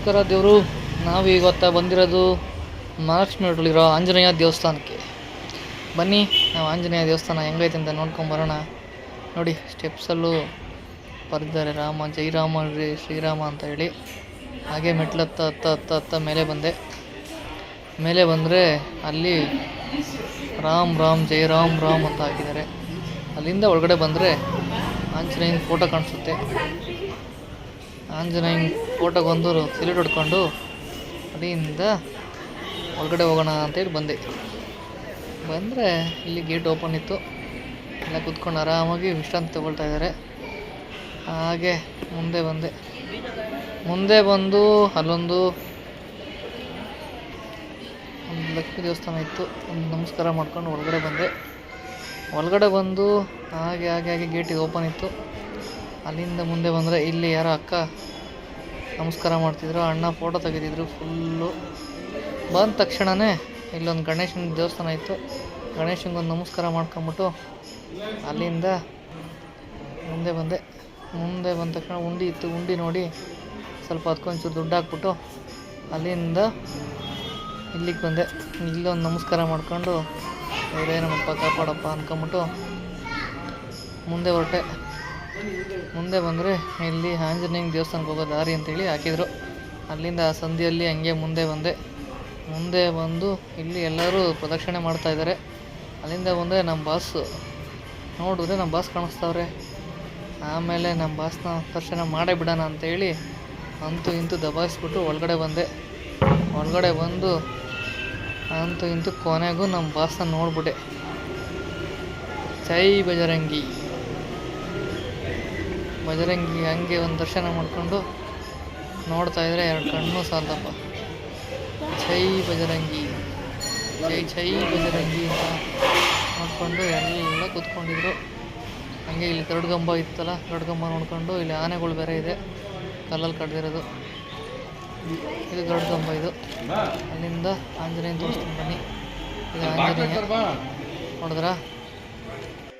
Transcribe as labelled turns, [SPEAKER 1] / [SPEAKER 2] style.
[SPEAKER 1] ನಮಸ್ಕಾರ ದೇವರು ನಾವು ಇವತ್ತ ಬಂದಿರೋದು ಮಹಾಲಕ್ಷ್ಮಿ ಹೋಟ್ಲಿರೋ ಆಂಜನೇಯ ದೇವಸ್ಥಾನಕ್ಕೆ. ಬನ್ನಿ, ನಾವು ಆಂಜನೇಯ ದೇವಸ್ಥಾನ ಹೆಂಗೈತೆ ಅಂತ ನೋಡ್ಕೊಂಬರೋಣ ನೋಡಿ ಸ್ಟೆಪ್ಸಲ್ಲೂ ಬರೆದಿದ್ದಾರೆ ರಾಮ, ಜೈ ರೀ ಶ್ರೀರಾಮ ಅಂತ ಹೇಳಿ. ಹಾಗೆ ಮೆಟ್ಲು ಹತ್ತ ಹತ್ತ ಹತ್ತ ಮೇಲೆ ಬಂದೆ. ಮೇಲೆ ಬಂದರೆ ಅಲ್ಲಿ ರಾಮ್ ರಾಮ್, ಜೈ ರಾಮ್ ರಾಮ್ ಅಂತ ಹಾಕಿದ್ದಾರೆ. ಅಲ್ಲಿಂದ ಒಳಗಡೆ ಬಂದರೆ ಆಂಜನೇಯನ ಫೋಟೋ ಕಾಣಿಸುತ್ತೆ. ಆಂಜನೇಯನ ಫೋಟೋಗೊಂದು ಸಿಲಿಟ್ ಹೊಡ್ಕೊಂಡು ಅಲ್ಲಿಂದ ಒಳಗಡೆ ಹೋಗೋಣ ಅಂತೇಳಿ ಬಂದೆ. ಬಂದರೆ ಇಲ್ಲಿ ಗೇಟ್ ಓಪನ್ ಇತ್ತು. ಎಲ್ಲ ಕೂತ್ಕೊಂಡು ಆರಾಮಾಗಿ ವಿಶ್ರಾಂತಿ ತಗೊಳ್ತಾ ಇದ್ದಾರೆ. ಹಾಗೆ ಮುಂದೆ ಬಂದೆ. ಮುಂದೆ ಬಂದು ಅಲ್ಲೊಂದು ಒಂದು ಲಕ್ಷ್ಮೀ ದೇವಸ್ಥಾನ ಇತ್ತು. ಒಂದು ನಮಸ್ಕಾರ ಮಾಡ್ಕೊಂಡು ಒಳಗಡೆ ಬಂದೆ. ಒಳಗಡೆ ಬಂದು ಹಾಗೆ ಹಾಗೆ ಹಾಗೆ ಗೇಟಿಗೆ ಓಪನ್ ಇತ್ತು. ಅಲ್ಲಿಂದ ಮುಂದೆ ಬಂದರೆ ಇಲ್ಲಿ ಯಾರೋ ಅಕ್ಕ ನಮಸ್ಕಾರ ಮಾಡ್ತಿದ್ರು, ಅಣ್ಣ ಫೋಟೋ ತೆಗೆದಿದ್ರು ಫುಲ್ಲು ಬಂದ ತಕ್ಷಣವೇ ಇಲ್ಲೊಂದು ಗಣೇಶನ ದೇವಸ್ಥಾನ ಇತ್ತು. ಗಣೇಶನಿಗೊಂದು ನಮಸ್ಕಾರ ಮಾಡ್ಕೊಂಬಿಟ್ಟು ಅಲ್ಲಿಂದ ಮುಂದೆ ಬಂದೆ. ಮುಂದೆ ಬಂದ ತಕ್ಷಣ ಉಂಡಿ ಇತ್ತು, ಉಂಡಿ ನೋಡಿ ಸ್ವಲ್ಪ ಅದಕ್ಕೊಂಚೂರು ದುಡ್ಡು ಹಾಕ್ಬಿಟ್ಟು ಅಲ್ಲಿಂದ ಇಲ್ಲಿಗೆ ಬಂದೆ. ಇಲ್ಲೊಂದು ನಮಸ್ಕಾರ ಮಾಡ್ಕೊಂಡು ಅವರೇ ನಮ್ಮಪ್ಪ ಕಾಪಾಡಪ್ಪ ಅಂದ್ಕೊಂಬಿಟ್ಟು ಮುಂದೆ ಹೊರಟೆ. ಮುಂದೆ ಬಂದರೆ ಇಲ್ಲಿ ಆಂಜನೇಯ ದೇವಸ್ಥಾನಕ್ಕೆ ಹೋಗೋ ದಾರಿ ಅಂತೇಳಿ ಹಾಕಿದರು. ಅಲ್ಲಿಂದ ಆ ಸಂಧಿಯಲ್ಲಿ ಹಂಗೆ ಮುಂದೆ ಬಂದೆ. ಮುಂದೆ ಬಂದು ಇಲ್ಲಿ ಎಲ್ಲರೂ ಪ್ರದಕ್ಷಿಣೆ ಮಾಡ್ತಾ ಇದ್ದಾರೆ ಅಲ್ಲಿಂದ ಬಂದರೆ ನಮ್ಮ ಬಾಸ್ ನೋಡಿದ್ರೆ ನಮ್ಮ ಬಾಸ್ ಕಾಣಿಸ್ತಾವ್ರೆ. ಆಮೇಲೆ ನಮ್ಮ ಬಾಸ್ನ ದರ್ಶನ ಮಾಡೇ ಬಿಡೋಣ ಅಂತೇಳಿ ಅಂತೂ ಇಂತೂ ದಬಾಯಿಸ್ಬಿಟ್ಟು ಒಳಗಡೆ ಬಂದೆ. ಒಳಗಡೆ ಬಂದು ಅಂತೂ ಇಂತೂ ಕೊನೆಗೂ ನಮ್ಮ ಬಾಸ್ನ ನೋಡ್ಬಿಟ್ಟೆ. ಚೈ ಬಜರಂಗಿ. ಬಜರಂಗಿ ಹಂಗೆ ಒಂದು ದರ್ಶನ ಮಾಡಿಕೊಂಡು ನೋಡ್ತಾ ಇದ್ರೆ ಎರಡು ಕಣ್ಣು ಸಾಲದಪ್ಪ. ಜೈ ಬಜರಂಗಿ. ಜೈ ಜೈ ಬಜರಂಗಿ ಅಂತ ನೋಡಿಕೊಂಡು ಎಲ್ಲ ಕೂತ್ಕೊಂಡಿದ್ರು. ಹಂಗೆ ಇಲ್ಲಿ ದೊಡ್ಡಗಂಬ ಇತ್ತಲ್ಲ ದೊಡ್ಡಗಂಬ ನೋಡಿಕೊಂಡು ಇಲ್ಲಿ ಆನೆಗಳು ಬೇರೆ ಇದೆ ಕಲ್ಲಲ್ಲಿ ಕಡ್ದಿರೋದು. ಇದು ದೊಡ್ಡಗಂಬ ಇದು. ಅಲ್ಲಿಂದ ಆಂಜನೇಯನ ತೋರಿಸ್ತೀನಿ ಬನ್ನಿ. ಇದು ಆಂಜನೇಯ. ನೋಡಿದ್ರಾ?